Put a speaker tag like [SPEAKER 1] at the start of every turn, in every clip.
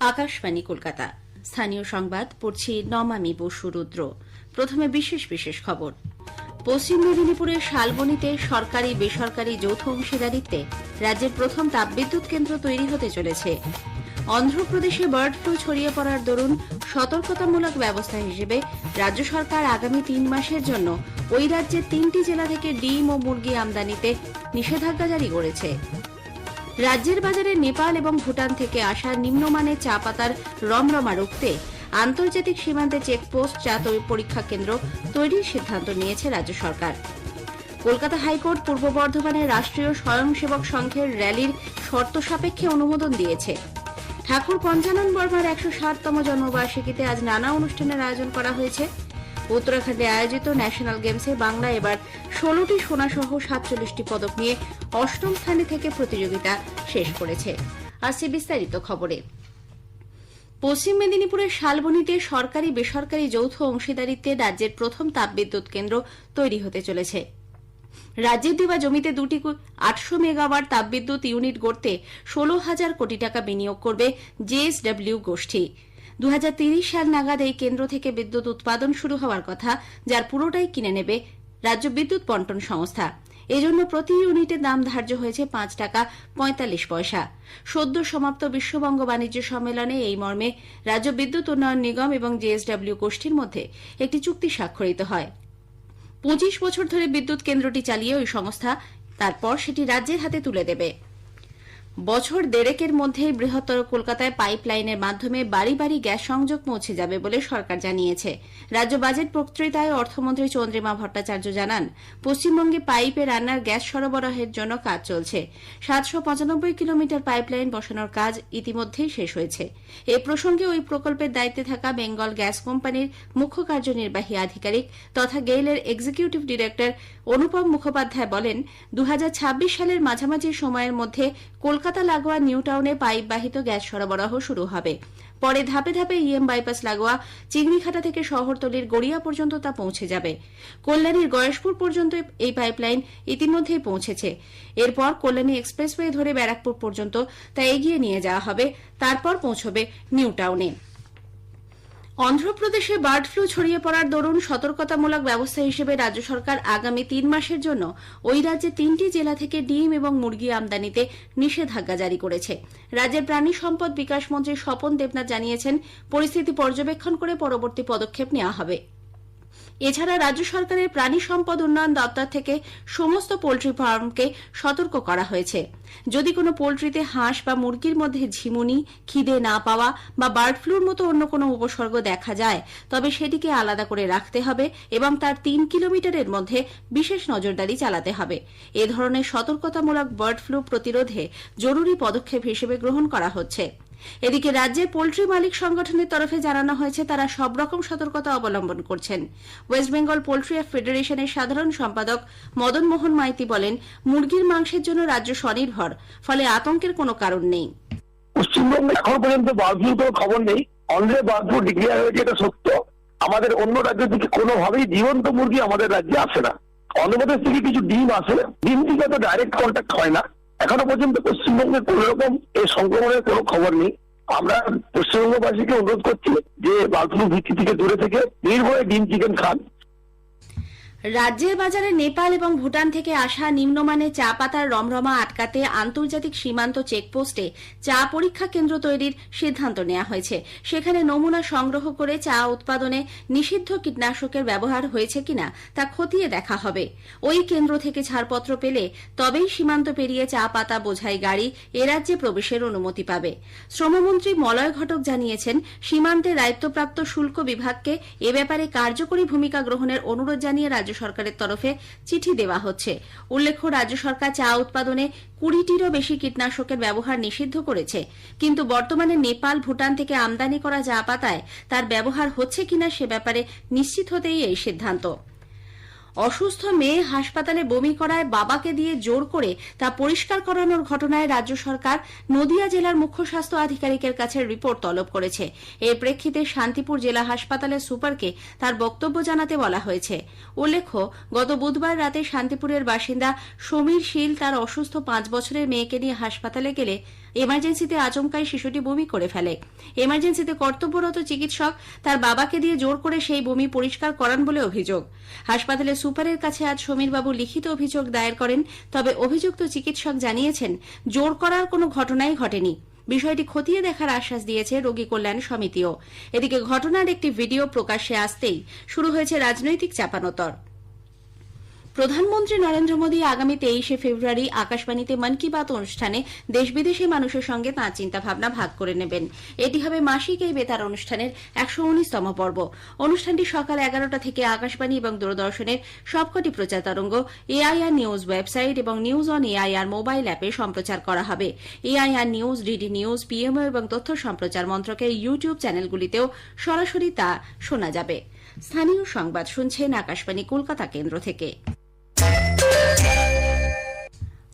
[SPEAKER 1] আকাশবাণী, কলকাতা। স্থানীয় সংবাদ, পড়ছি নমামি বসু রুদ্র। প্রথমে বিশেষ বিশেষ খবর। পশ্চিম মেদিনীপুরের শালবনীতে সরকারি, বেসরকারি যৌথ অংশীদারিত্বে রাজ্যের প্রথম তাপবিদ্যুৎ কেন্দ্র তৈরি হতে চলেছে। অন্ধ্রপ্রদেশে বার্ড ফ্লু ছড়িয়ে পড়ার দরুন সতর্কতামূলক ব্যবস্থা হিসেবে রাজ্য সরকার আগামী তিন মাসের জন্য ওই রাজ্যের তিনটি জেলা থেকে ডিম ও মুরগি আমদানিতে নিষেধাজ্ঞা জারি করেছে। রাজ্যের বাজারে নেপাল এবং ভুটান থেকে আসা নিম্নমানের চা পাতার রমরমা রুখতে আন্তর্জাতিক সীমান্তে চেকপোস্ট চা পরীক্ষা কেন্দ্র তৈরির সিদ্ধান্ত নিয়েছে রাজ্য সরকার। কলকাতা হাইকোর্ট পূর্ব বর্ধমানের রাষ্ট্রীয় স্বয়ংসেবক সংঘের র্যালির শর্ত সাপেক্ষে অনুমোদন দিয়েছে। ঠাকুর পঞ্চানন বর্মার একশো সাততম জন্মবার্ষিকীতে আজ নানা অনুষ্ঠানের আয়োজন করা হয়েছে। উত্তরাখণ্ডে আয়োজিত ন্যাশনাল গেমসে বাংলা এবার ষোলোটি সোনাসহ সাতচল্লিশটি পদক নিয়ে অষ্টম স্থানে থেকে প্রতিযোগিতা শেষ করেছে। আসছে বিস্তারিত খবরে। পশ্চিম মেদিনীপুরের শালবনীতে সরকারি বেসরকারি যৌথ অংশীদারিত্বে রাজ্যের প্রথম তাপবিদ্যুৎ কেন্দ্র তৈরি হতে চলেছে। রাজ্যের দেওয়া জমিতে দুটি আটশো মেগাওয়াট তাপবিদ্যুৎ ইউনিট গড়তে ষোলো হাজার কোটি টাকা বিনিয়োগ করবে জেএসডব্লিউ গোষ্ঠী। দু সাল নাগাদ এই কেন্দ্র থেকে বিদ্যুৎ উৎপাদন শুরু হওয়ার কথা, যার পুরোটাই কিনে নেবে রাজ্য বিদ্যুৎ বন্টন সংস্থা। এজন্য প্রতি ইউনিটের দাম ধার্য হয়েছে পাঁচ টাকা পঁয়তাল্লিশ পয়সা। সদ্য সমাপ্ত বিশ্ববঙ্গ বাণিজ্য সম্মেলনে এই মর্মে রাজ্য বিদ্যুৎ উন্নয়ন নিগম এবং জেএসডব্লিউ গোষ্ঠীর মধ্যে একটি চুক্তি স্বাক্ষরিত হয়। পঁচিশ বছর ধরে বিদ্যুৎ কেন্দ্রটি চালিয়ে ওই সংস্থা তারপর সেটি রাজ্যের হাতে তুলে দেবে। বছর দেড়েকের মধ্যেই বৃহত্তর কলকাতায় পাইপ লাইনের মাধ্যমে বাড়ি বাড়ি গ্যাস সংযোগ পৌঁছে যাবে বলে সরকার জানিয়েছে। রাজ্য বাজেট বক্তৃতায় অর্থমন্ত্রী চন্দ্রিমা ভট্টাচার্য জানান, পশ্চিমবঙ্গে পাইপে রান্নার গ্যাস সরবরাহের জন্য কাজ চলছে। সাতশো পঁচানব্বই কিলোমিটার পাইপলাইন বসানোর কাজ ইতিমধ্যেই শেষ হয়েছে। এ প্রসঙ্গে ওই প্রকল্পের দায়িত্বে থাকা বেঙ্গল গ্যাস কোম্পানির মুখ্য কার্যনির্বাহী আধিকারিক তথা গেইলের এক্সিকিউটিভ ডিরেক্টর অনুপম মুখোপাধ্যায় বলেন দু হাজার ছাব্বিশ সালের মাঝামাঝি সময়ের মধ্যে কলকাতা লাগোয়া নিউ টাউনে পাইপ বাহিত গ্যাস সরবরাহ শুরু হবে। পরে ধাপে ধাপে ইএম বাইপাস লাগোয়া চিংড়িঘাটা থেকে শহরতলির গড়িয়া পর্যন্ত তা পৌঁছে যাবে। কল্যাণীর গয়েশপুর পর্যন্ত এই পাইপলাইন ইতিমধ্যেই পৌঁছেছে। এরপর কল্যাণী এক্সপ্রেসওয়ে ধরে ব্যারাকপুর পর্যন্ত তা এগিয়ে নিয়ে যাওয়া হবে। তারপর পৌঁছবে নিউ টাউনে। অন্ধ্রপ্রদেশে বার্ড ফ্লু ছড়িয়ে পড়ার দরুন সতর্কতামূলক ব্যবস্থা হিসেবে রাজ্য সরকার আগামী তিন মাসের জন্য ওই রাজ্যে তিনটি জেলা থেকে ডিম এবং মুরগি আমদানিতে নিষেধাজ্ঞা জারি করেছে। রাজ্যের প্রাণী সম্পদ বিকাশ মন্ত্রী স্বপন দেবনাথ জানিয়েছেন, পরিস্থিতি পর্যবেক্ষণ করে পরবর্তী পদক্ষেপ নেওয়া হবে। এছাড়া রাজ্য সরকারের প্রাণী সম্পদ উন্নয়ন দপ্তর থেকে সমস্ত পোল্ট্রি ফার্মকে সতর্ক করা হয়েছে। যদি কোনো পোল্ট্রিতে হাঁস বা মুরগির মধ্যে ঝিমুনি, খিদে না পাওয়া বা বার্ড ফ্লুর মতো অন্য কোনো উপসর্গ দেখা যায়, তবে সেটিকে আলাদা করে রাখতে হবে এবং তার তিন কিলোমিটারের মধ্যে বিশেষ নজরদারি চালাতে হবে। এ ধরনের সতর্কতামূলক বার্ড ফ্লু প্রতিরোধে জরুরি পদক্ষেপ হিসেবে গ্রহণ করা হচ্ছে। এদিকে রাজ্যের পোল্ট্রি মালিক সংগঠনের তরফে জানানো হয়েছে, তারা সব রকম সতর্কতা অবলম্বন করছেন। ওয়েস্ট বেঙ্গল পোল্ট্রি ফেডারেশনের সাধারণ সম্পাদক মদন মোহন মাইতি বলেন, মুরগির মাংসের জন্য রাজ্য স্বনির্ভর, ফলে আতঙ্কের কোনো কারণ নেই।
[SPEAKER 2] পশ্চিমবঙ্গে এখনও পর্যন্ত বার্ডফ্লু কোনো খবর নেই। অন্ধ্রে বার্ডফ্লু ডিক্লেয়ার হয়েছে, এটা সত্য। আমাদের অন্য রাজ্য থেকে কোনোভাবেই জীবন্ত মুরগি আমাদের রাজ্যে আসে না। অন্ধ্রপ্রদেশ থেকে কিছু ডিম আসে। ডিম থেকে তো ডাইরেক্ট কন্ট্যাক্ট হয় না। এখনও পর্যন্ত পশ্চিমবঙ্গে কোন রকম এই সংক্রমণের কোনো খবর নেই। আমরা পশ্চিমবঙ্গবাসীকে অনুরোধ করছি যে বাথরুম ভিত্তি থেকে দূরে থেকে নির্ভয়ে ডিম, চিকেন খান।
[SPEAKER 1] রাজ্যের বাজারে নেপাল এবং ভুটান থেকে আসা নিম্নমানের চা পাতার রমরমা আটকাতে আন্তর্জাতিক সীমান্ত চেকপোস্টে চা পরীক্ষা কেন্দ্র তৈরির সিদ্ধান্ত নেওয়া হয়েছে। সেখানে নমুনা সংগ্রহ করে চা উৎপাদনে নিষিদ্ধ কীটনাশকের ব্যবহার হয়েছে কিনা তা খতিয়ে দেখা হবে। ওই কেন্দ্র থেকে ছাড়পত্র পেলে তবেই সীমান্ত পেরিয়ে চা পাতা বোঝাই গাড়ি এ রাজ্যে প্রবেশের অনুমতি পাবে। শ্রমমন্ত্রী মলয় ঘটক জানিয়েছেন, সীমান্তে দায়িত্বপ্রাপ্ত শুল্ক বিভাগকে এ ব্যাপারে কার্যকরী ভূমিকা গ্রহণের অনুরোধ জানিয়ে রাজ্য সরকারের তরফে চিঠি দেওয়া হচ্ছে। উল্লেখ্য, রাজ্য সরকার চা উৎপাদনে কুড়িটিরও বেশি কীটনাশকের ব্যবহার নিষিদ্ধ করেছে। কিন্তু বর্তমানে নেপাল, ভুটান থেকে আমদানি করা চা পাতায় তার ব্যবহার হচ্ছে কিনা সে ব্যাপারে নিশ্চিত হতেই এই সিদ্ধান্ত। অসুস্থ মেয়ে হাসপাতালে বমি করায় বাবাকে দিয়ে জোর করে তা পরিষ্কার করানোর ঘটনায় রাজ্য সরকার নদিয়া জেলার মুখ্য স্বাস্থ্য আধিকারিকের কাছে রিপোর্ট তলব করেছে। এর প্রেক্ষিতে শান্তিপুর জেলা হাসপাতালের সুপারকে তার বক্তব্য জানাতে বলা হয়েছে। উল্লেখ্য, গত বুধবার রাতে শান্তিপুরের বাসিন্দা সমীর শীল তার অসুস্থ পাঁচ বছরের মেয়েকে নিয়ে হাসপাতালে গেলে এমার্জেন্সিতে আচমকাই শিশুটি বমি করে ফেলে। এমার্জেন্সিতে কর্তব্যরত চিকিৎসক তার বাবাকে দিয়ে জোর করে সেই বমি পরিষ্কার করান বলে অভিযোগ। হাসপাতালে সুপারের কাছে আজ সমীরবাবু লিখিত অভিযোগ দায়ের করেন, তবে অভিযুক্ত চিকিৎসক জানিয়েছেন, জোর করার কোনো ঘটনাই ঘটেনি। বিষয়টি খতিয়ে দেখার আশ্বাস দিয়েছে রোগী কল্যাণ সমিতিও। এদিকে ঘটনার একটি ভিডিও প্রকাশ্যে আসতেই শুরু হয়েছে রাজনৈতিক চাপানোতর। প্রধানমন্ত্রী নরেন্দ্র মোদী আগামী তেইশে ফেব্রুয়ারি আকাশবাণীতে মন কি বাত অনুষ্ঠানে দেশ বিদেশি মানুষের সঙ্গে তাঁর চিন্তাভাবনা ভাগ করে নেবেন। এটি হবে মাসিক এই বেতার অনুষ্ঠানের একশো উনিশতম পর্ব। অনুষ্ঠানটি সকাল এগারোটা থেকে আকাশবাণী এবং দূরদর্শনের সবকটি প্রচার তরঙ্গ, এআইআর নিউজ ওয়েবসাইট এবং নিউজ অন এআইআর মোবাইল অ্যাপে সম্প্রচার করা হবে। AIR news, DD news, PMO এবং তথ্য সম্প্রচার মন্ত্রকের ইউটিউব চ্যানেলগুলিতেও সরাসরি তা শোনা যাবে। স্থানীয় সংবাদ শুনছেন আকাশবাণী কলকাতা কেন্দ্র থেকে।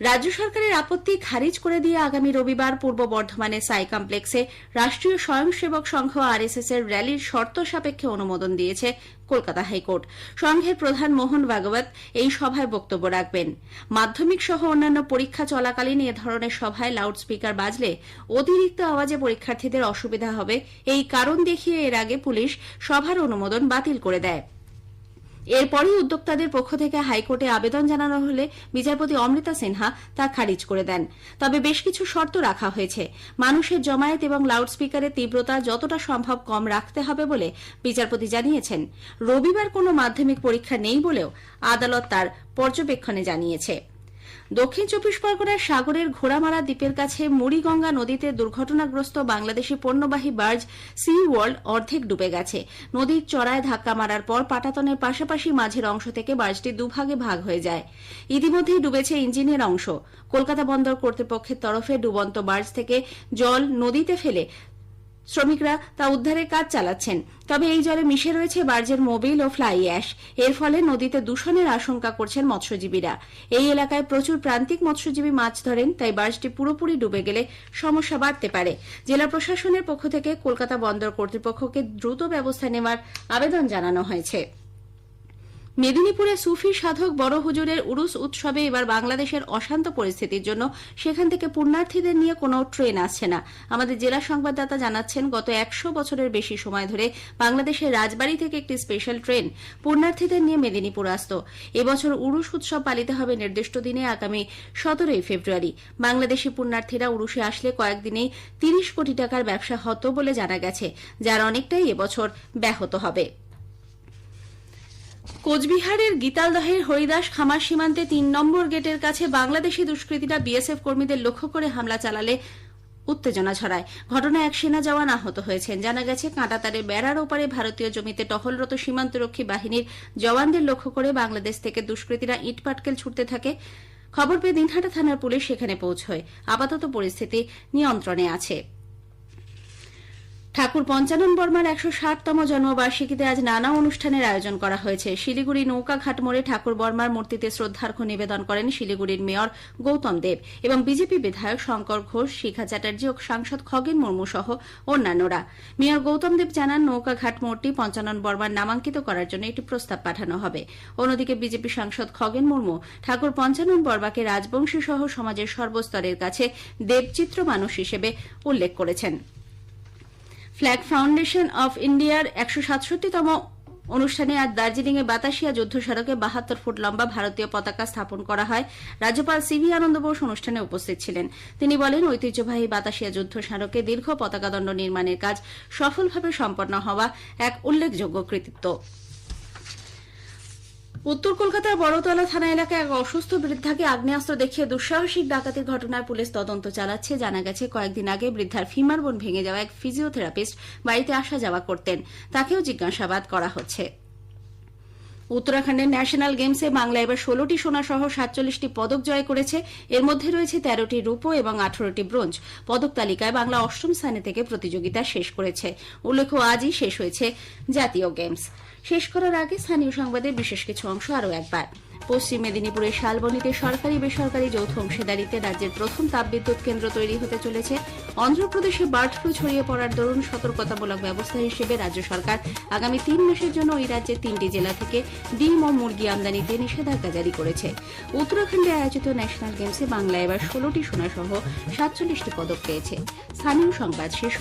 [SPEAKER 1] রাজ্য সরকারের আপত্তি খারিজ করে দিয়ে আগামী রবিবার পূর্ব বর্ধমানের সাই কমপ্লেক্সে রাষ্ট্রীয় স্বয়ংসেবক সংঘ আরএসএস এর র্যালির শর্ত সাপেক্ষে অনুমোদন দিয়েছে কলকাতা হাইকোর্ট। সংঘের প্রধান মোহন ভাগবত এই সভায় বক্তব্য রাখবেন। মাধ্যমিক সহ অন্যান্য পরীক্ষা চলাকালীন এ ধরনের সভায় লাউডস্পিকার বাজলে অতিরিক্ত আওয়াজে পরীক্ষার্থীদের অসুবিধা হবে। এই কারণ দেখিয়ে এর আগে পুলিশ সভার অনুমোদন বাতিল করে দেয়। এরপরই উদ্যোক্তাদের পক্ষ থেকে হাইকোর্টে আবেদন জানানো হলে বিচারপতি অমৃতা সিনহা তা খারিজ করে দেন। তবে বেশ কিছু শর্ত রাখা হয়েছে। মানুষের জমায়েত এবং লাউডস্পিকারের তীব্রতা যতটা সম্ভব কম রাখতে হবে বলে বিচারপতি জানিয়েছেন। রবিবার কোনো মাধ্যমিক পরীক্ষা নেই বলেও আদালত তার পর্যবেক্ষণে জানিয়েছে। দক্ষিণ চব্বিশ পরগনার সাগরের ঘোড়ামারা দ্বীপের কাছে মুড়িগঙ্গা নদীতে দুর্ঘটনাগ্রস্ত বাংলাদেশি পণ্যবাহী বার্জ সি ওয়ার্ল্ড অর্ধেক ডুবে গেছে। নদীর চড়ায় ধাক্কা মারার পর পাটাতনের পাশাপাশি মাঝের অংশ থেকে বার্জটি দুভাগে ভাগ হয়ে যায়। ইতিমধ্যেই ডুবেছে ইঞ্জিনের অংশ। কলকাতা বন্দর কর্তৃপক্ষের তরফে ডুবন্ত বার্জ থেকে জল নদীতে ফেলে শ্রমিকরা তা উদ্ধারের কাজ চালাচ্ছেন। তবে এই জলে মিশে রয়েছে বার্জের মোবিল ও ফ্লাই অ্যাশ। এর ফলে নদীতে দূষণের আশঙ্কা করছেন মৎস্যজীবীরা। এই এলাকায় প্রচুর প্রান্তিক মৎস্যজীবী মাছ ধরেন, তাই বার্জটি পুরোপুরি ডুবে গেলে সমস্যা বাড়তে পারে। জেলা প্রশাসনের পক্ষ থেকে কলকাতা বন্দর কর্তৃপক্ষকে দ্রুত ব্যবস্থা নেওয়ার আবেদন জানানো হয়েছে। মেদিনীপুরে সুফি সাধক বড় হুজুরের উরুস উৎসবে এবার বাংলাদেশের অশান্ত পরিস্থিতির জন্য সেখান থেকে পুণ্যার্থীদের নিয়ে কোনো ট্রেন আসছে না। আমাদের জেলা সংবাদদাতা জানাচ্ছেন, গত একশো বছরের বেশি সময় ধরে বাংলাদেশের রাজবাড়ী থেকে একটি স্পেশাল ট্রেন পুণ্যার্থীদের নিয়ে মেদিনীপুর আসত। এবছর উরুস উৎসব পালিত হবে নির্দিষ্ট দিনে আগামী সতেরোই ফেব্রুয়ারি। বাংলাদেশি পুণ্যার্থীরা উরুসে আসলে কয়েকদিনেই তিরিশ কোটি টাকার ব্যবসা হতো বলে জানা গেছে, যার অনেকটাই এবছর ব্যাহত হবে। কোচবিহারের গীতালদহের হরিদাস খামার সীমান্তে তিন নম্বর গেটের কাছে বাংলাদেশি দুষ্কৃতীরা বিএসএফ কর্মীদের লক্ষ্য করে হামলা চালালে উত্তেজনা ছড়ায়। ঘটনায় এক সেনা জওয়ান আহত হয়েছেন। জানা গেছে, কাঁটাতারের বেড়ার ওপারে ভারতীয় জমিতে টহলরত সীমান্তরক্ষী বাহিনীর জওয়ানদের লক্ষ্য করে বাংলাদেশ থেকে দুষ্কৃতীরা ইট পাটকেল ছুটতে থাকে। খবর পেয়ে দিনহাটা থানার পুলিশ সেখানে পৌঁছয়। আপাতত পরিস্থিতি নিয়ন্ত্রণে আছে। ঠাকুর পঞ্চানন বর্মার একশো ষাটতম জন্মবার্ষিকীতে আজ নানা অনুষ্ঠানের আয়োজন করা হয়েছে। শিলিগুড়ি নৌকাঘাট মোড়ে ঠাকুর বর্মার মূর্তিতে শ্রদ্ধার্ঘ্য নিবেদন করেন শিলিগুড়ির মেয়র গৌতম দেব এবং বিজেপি বিধায়ক শঙ্কর ঘোষ, শিখা চ্যাটার্জি ও সাংসদ খগেন মুর্মু সহ অন্যান্যরা। মেয়র গৌতম দেব জানান, নৌকাঘাট মোড়টি পঞ্চানন বর্মার নামাঙ্কিত করার জন্য একটি প্রস্তাব পাঠানো হবে। অন্যদিকে বিজেপি সাংসদ খগেন মুর্মু ঠাকুর পঞ্চানন বর্মাকে রাজবংশী সহ সমাজের সর্বস্তরের কাছে দেবচিত্র মানুষ হিসেবে উল্লেখ করেছেন। ফ্ল্যাগ ফাউন্ডেশন অফ ইন্ডিয়ার একশো সাতষট্টিতম অনুষ্ঠানে আজ দার্জিলিং এ বাতাসিয়া যুদ্ধ সড়কে বাহাত্তর ফুট লম্বা ভারতীয় পতাকা স্থাপন করা হয়। রাজ্যপাল সিভি আনন্দ বোস অনুষ্ঠানে উপস্থিত ছিলেন। তিনি বলেন, ঐতিহ্যবাহী বাতাসিয়া যুদ্ধ স্মারকে দীর্ঘ পতাকাদণ্ড নির্মাণের কাজ সফলভাবে সম্পন্ন হওয়া এক উল্লেখযোগ্য কৃতিত্ব। উত্তর কলকাতার বড়তলা থানা এলাকায় এক অসুস্থ বৃদ্ধাকে আগ্নেয়াস্ত্র দেখিয়ে দুঃসাহসিক ডাকাতির ঘটনায় পুলিশ তদন্ত চালাচ্ছে। জানা গেছে, কয়েকদিন আগে বৃদ্ধার ফিমার বোন ভেঙে যাওয়া এক ফিজিওথেরাপিস্ট বাড়িতে আসা যাওয়া করতেন। তাকেও জিজ্ঞাসাবাদ করা হচ্ছে। উত্তরাখণ্ডের ন্যাশনাল গেমসে বাংলা এবার ষোলোটি সোনা সহ সাতচল্লিশটি পদক জয় করেছে। এর মধ্যে রয়েছে তেরোটি রূপো এবং আঠারোটি ব্রোঞ্জ। পদক তালিকায় বাংলা অষ্টম স্থানে থেকে প্রতিযোগিতা শেষ করেছে। উল্লেখ্য, আজই শেষ হয়েছে জাতীয় গেমস। শেষ করার আগে স্থানীয় সংবাদের বিশেষ কিছু অংশ আরও একবার। পশ্চিম মেদিনীপুরের শালবনীতে সরকারি বেসরকারি যৌথ অংশীদারিতে রাজ্যের প্রথম তাপবিদ্যুৎ কেন্দ্র তৈরি হতে চলেছে। অন্ধ্রপ্রদেশে বার্ড ফ্লু ছড়িয়ে পড়ার দরুন সতর্কতামূলক ব্যবস্থা হিসেবে রাজ্য সরকার আগামী তিন মাসের জন্য ওই রাজ্যের তিনটি জেলা থেকে ডিম ও মুরগি আমদানিতে নিষেধাজ্ঞা জারি করেছে। উত্তরাখণ্ডে আয়োজিত ন্যাশনাল গেমসে বাংলা এবার ষোলোটি সোনা সহ সাতচল্লিশটি পদক পেয়েছে। স্থানীয় সংবাদ শেষ